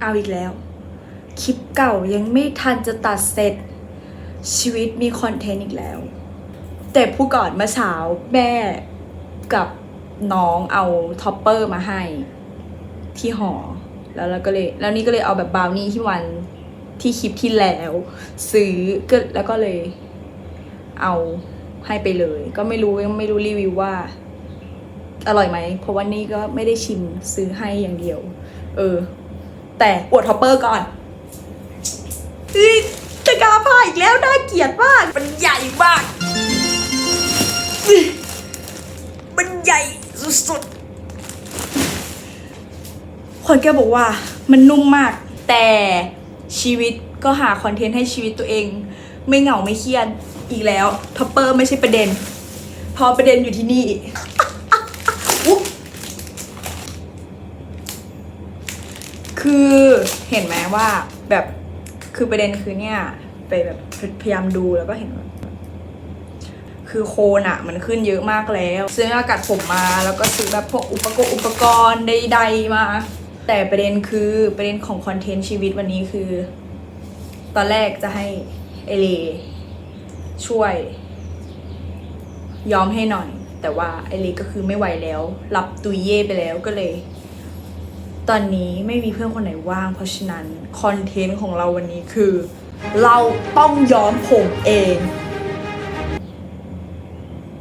เอาอีกแล้ว คลิปเก่ายังไม่ทันจะตัดเสร็จ ชีวิตมีคอนเทนต์อีกแล้ว แต่ผู้ก่อนเมื่อเช้าแม่กับน้องเอาท็อปเปอร์มาให้ที่หอ แล้วเราก็เลย แล้วนี่ก็เลยเอาแบบบราวนี่ที่วันที่คลิปที่แล้ว ซื้อก็แล้วก็เลย เอาให้ไปเลย ก็ไม่รู้ยังไม่รู้รีวิวว่า อร่อยไหมเพราะว่านี่ก็ไม่ได้ชิมซื้อให้อย่างเดียว เออ แต่อวดท็อปเปอร์ก่อนเฮ้ยตะกร้าผ้าอีกแล้วน่าเกลียดมาก มันใหญ่มากเฮ้ยมันใหญ่สุดๆ คนแกบอกว่ามันนุ่มมาก แต่ชีวิตก็หาคอนเทนต์ให้ชีวิตตัวเอง ไม่เหงาไม่เครียดอีกแล้วท็อปเปอร์ไม่ใช่ประเด็น พอประเด็นอยู่ที่นี่ อุ๊ยคือ เห็นไหมว่าแบบคือประเด็นคือเนี่ย ไปแบบพยายามดูแล้วก็เห็นว่าคือโคนอะมันขึ้นเยอะมากแล้ว ซื้อหน้ากัดผมมาแล้วก็ซื้อแบบพวกอุปกรณ์อุปกรณ์ใดๆมา แต่ประเด็นคือประเด็นของคอนเทนต์ชีวิตวันนี้คือ ตอนแรกจะให้เอเลช่วย ยอมให้หน่อย แต่ว่าไอเลกก็คือไม่ไหวแล้วรับตุยเย่ไปแล้วก็เลย ตอนนี้ไม่มีเพื่อนคนไหนว่าง เพราะฉะนั้นคอนเทนต์ของเราวันนี้คือ เราต้องย้อมผมเอง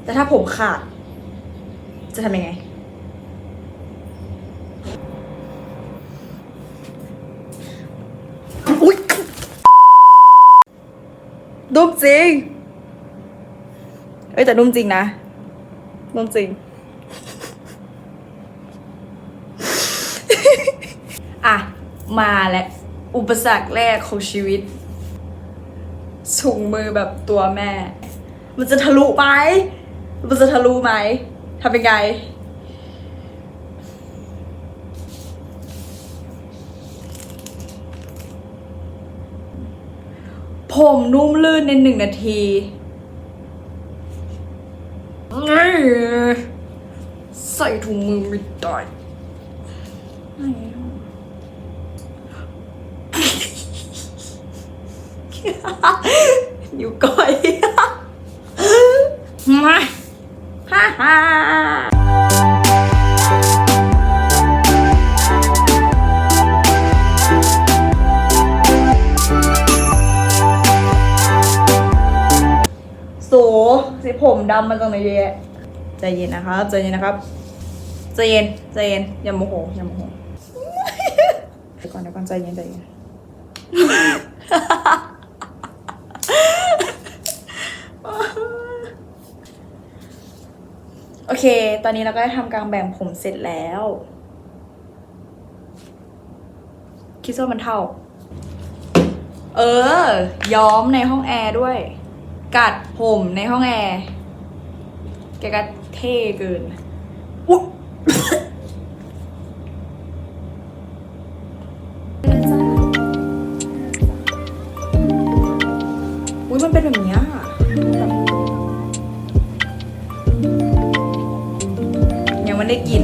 แต่ถ้าผมขาด จะทำยังไง อุ๊ยนุ่มจริง เอ้ยแต่นุ่มจริงนะนุ่มจริง อะ มาแล้วอุปสรรคแรกของชีวิตสูงมือแบบตัวแม่ มันจะทะลุไหมมันจะทะลุไหมทำเป็นไง ผมนุ่มลื่นในหนึ่งนาที ใส่ถุงมือไม่ได้ อยู่ก่อยมาฮ่าฮ่าโสสิผมดำมาจากไหนเยอะใจเย็นนะครับใจเย็นนะครับใจเย็นใจเย็นอย่าโมโหอย่าโมโหเดี๋ยวก่อนเดี๋ยวก่อนใจเย็นใจเย็น โอเค ตอนนี้เราก็ได้ทำการแบ่งผมเสร็จแล้ว คิดว่ามันเท่า เออ ย้อมในห้องแอร์ด้วย กัดผมในห้องแอร์ แกก็เท่เกิน ไม่ได้กิน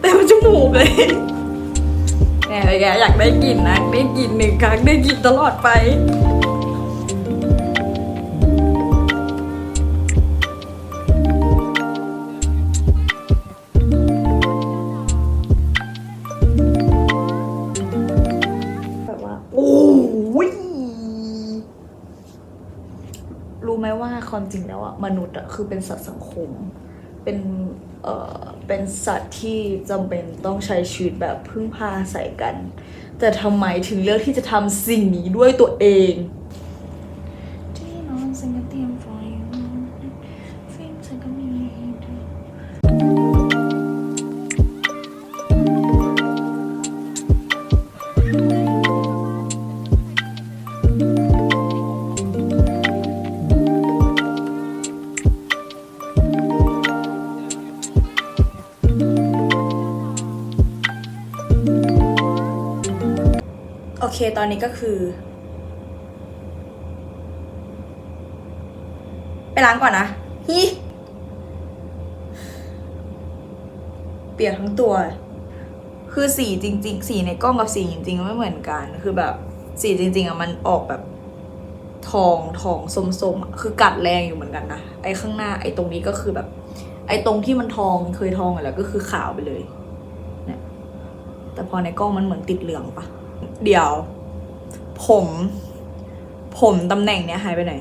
เต็มจมูกเลยแหมแกอยากได้กินนะ ได้กินหนึ่งครั้งได้กินตลอดไป โอ้ยรู้ไหมว่าความจริงแล้วอะมนุษย์อะคือเป็นสัตว์สังคม เป็นเอ่อเป็นสัตว์ที่จำเป็นต้องใช้ชีวิตแบบพึ่งพาอาศัยกัน แต่ทำไมถึงเลือกที่จะทำสิ่งนี้ด้วยตัวเองที่นอนสังกเตรียมไฟฟิล์มสังกมี โอเค ตอนนี้ก็คือ ไปล้างก่อนนะฮิเปียกทั้งตัว คือสีจริง ๆ สีในกล้องกับสีจริงๆไม่เหมือนกัน คือแบบสีจริง ๆอะมันออกแบบทองทองสมๆคือกัดแรงอยู่เหมือนกันนะ ไอ้ข้างหน้า ไอ้ตรงนี้ก็คือแบบ ไอ้ตรงที่มันทองเคยทองอยู่แล้วก็คือขาวไปเลย เนี่ย แต่พอในกล้องมันเหมือนติดเหลืองปะ เดี๋ยว ผม ผมตำแหน่งเนี้ยหายไปไหน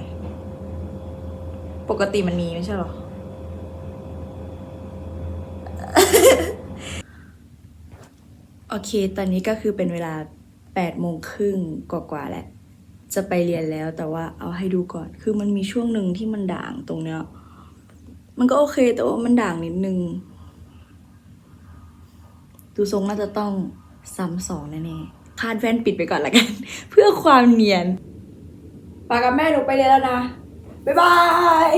ปกติมันมีไม่ใช่หรอ โอเค ตอนนี้ก็คือเป็นเวลาแปดโมงครึ่งกว่าๆแหละ จะไปเรียนแล้วแต่ว่าเอาให้ดูก่อน คือมันมีช่วงหนึ่งที่มันด่างตรงเนี้ย มันก็โอเคแต่ว่ามันด่างนิดนึง ดูทรงน่าจะต้องซ้ำสองแน่ๆ คาดแว่นปิดไปก่อนละกัน เพื่อความเนียนปากับแม่หนูไปเรียนแล้วนะ บ๊ายบาย